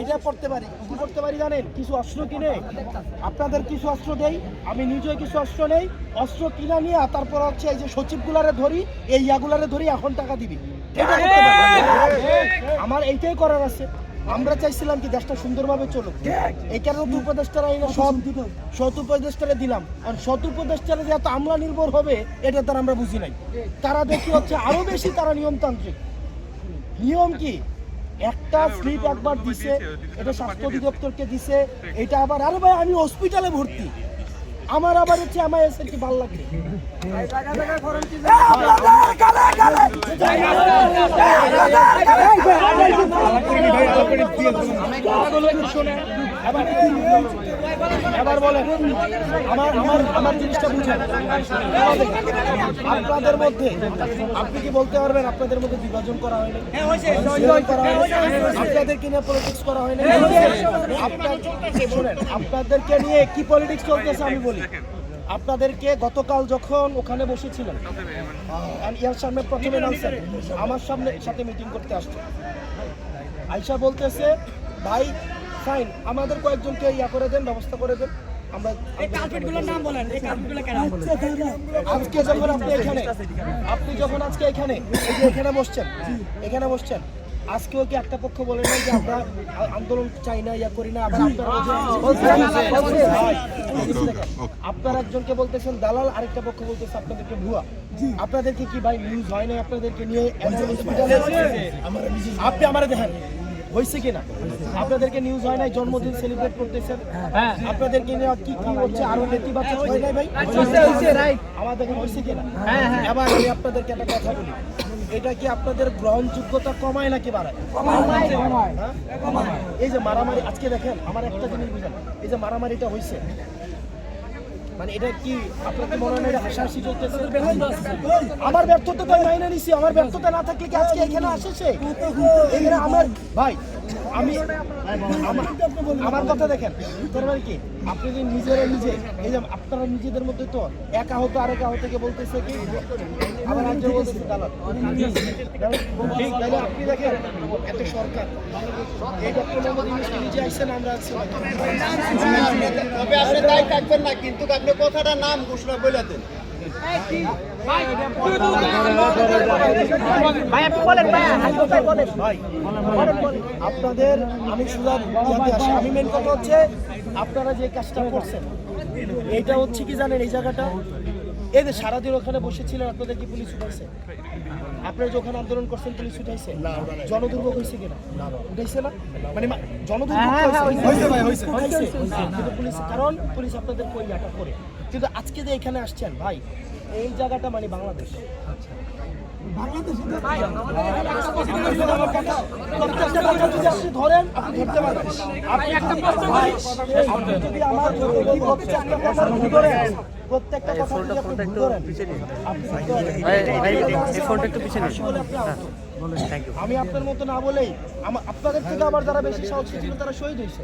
এটা করতে পারি। কি করতে পারি জানেন? কিছু অস্ত্র কিনে। আপনাদের কিছু অস্ত্র দেই। আমি নিজেও কিছু অস্ত্র নেই। অস্ত্র কিনা নিয়ে তারপর হচ্ছে এই যে সচিবগুলারে ধরি এই ইয়াগুলারে ধরি এখন টাকা দিবি। এটা করতে পারি। আমার এইটাই করার আছে। আমরা চাইছিলাম কি দেশটা সুন্দরভাবে চলুক। এই কারণে উপদেষ্টারা এই সব সৎ উপদেষ্টারা দিলাম। আর সৎ উপদেষ্টারা যে এত আমলা নির্ভর হবে এটা তারা আমরা বুঝি নাই। তারা দেখি হচ্ছে আরও বেশি তারা নিয়মতান্ত্রিক। নিয়ম কি? একটা স্লিপ একবার দিছে এটা স্বাস্থ্য অধিদপ্তরকে দিছে। এটা আবার আরে ভাই আমি হসপিটালে ভর্তি। আমার আবার হচ্ছে আমার এসে কি ভালো লাগে এবার বলেন আমার আমার আমার জিনিসটা বুঝেন। আপনাদের মধ্যে আপনি কি বলতে পারবেন আপনাদের মধ্যে বিভাজন করা হয়নি? বিভাজন করা হয়নি? আপনাদেরকে নিয়ে পলিটিক্স করা হয়নি? আপনার আপনাদেরকে নিয়ে কি পলিটিক্স চলতেছে আমি বলি। আপনাদেরকে গতকাল যখন ওখানে বসেছিলেন ইয়ার সামনে প্রথমে নামছেন আমার সামনে সাথে মিটিং করতে আসছে আইসা বলতেছে ভাই ফাইন আমাদের কয়েকজনকে ইয়া করে দেন ব্যবস্থা করে দেন। আমরা আজকে যখন আপনি এখানে আপনি যখন আজকে এখানে এই যে এখানে বসছেন এখানে বসছেন। আজকেও কি একটা পক্ষ বলে নাই যে আমরা আন্দোলন চাই না ইয়া করি না? আবার আপনারা। আপনার একজনকে বলতেছেন দালাল আরেকটা পক্ষ বলতেছে আপনাদেরকে ভুয়া। আপনাদেরকে কি ভাই নিউজ হয় না আপনাদেরকে নিয়ে? আপনি আমার দেখেন। হয়েছে কিনা? আপনাদেরকে নিউজ হয় নাই জন্মদিন সেলিব্রেট করতেছেন? আপনাদেরকে নিয়ে কি কি হচ্ছে? আরও নেতিবাচক হয় নাই ভাই? আমাদের হয়েছে? কিনা? এবার আমি আপনাদেরকে একটা কথা বলি। এটা কি আপনাদের গ্রহণযোগ্যতা কমায় নাকি বাড়ায়? হ্যাঁ? এই যে মারামারি আজকে দেখেন আমার একটা জিনিস বুঝেন। এই যে মারামারিটা হয়েছে। মানে এটা কি মনে হয় হাসাহাসি চলতেছে আমার ব্যর্থতা তো মাইনে নিছি, আমার ব্যর্থতা না থাকলে কি আজকে এখানে আসেছে? এখানে আমার ভাই আমি আমার কথা দেখেন তার মানে কি? আপনি যদি নিজেরা নিজে এই যে আপনারা নিজেদের মধ্যে তো এক আহত আরেক আহতকে বলতেছে কি? আবার একজন বলতেছে দালাল। আপনি দেখেন এত সরকার। এই ডক্টর মোহাম্মদ ইউনুস নিজে আইসেন আমরা আছি তবে আপনি দায় থাকবেন না কিন্তু আপনি কথাটা নাম ঘোষণা বলে দেন। আপনাদের, আমি সুদা আসি। আমি মেন কথা হচ্ছে, আপনারা যে কাজটা করছেন, এইটা হচ্ছে কি জানেন এই জায়গাটা? এই যে সারাদিন ওখানে বসেছিলেন আপনাদের কি পুলিশ উঠাইছে? আপনারা যে ওখানে আন্দোলন করছেন পুলিশ উঠাইছে? জনদুর্ভোগ হয়েছে কিনা? উঠাইছে না? মানে জনদুর্ভোগ হয়েছে কিন্তু পুলিশ কারণ পুলিশ আপনাদের কই আটক করে। কিন্তু আজকে যে এখানে আসছেন ভাই এই জায়গাটা মানে বাংলাদেশ। প্রত্যেকটা কথা যদি ধরেন, আপনি ধরতে পারবেন। আপনি যদি আমার প্রত্যেকটা কথা যদি আপনি ধরেন, বলে আপনি আহত। আমি আপনার মতো না বলেই আপনাদের থেকে আবার যারা বেশি সাহসী ছিল তারা শহীদ হয়েছে।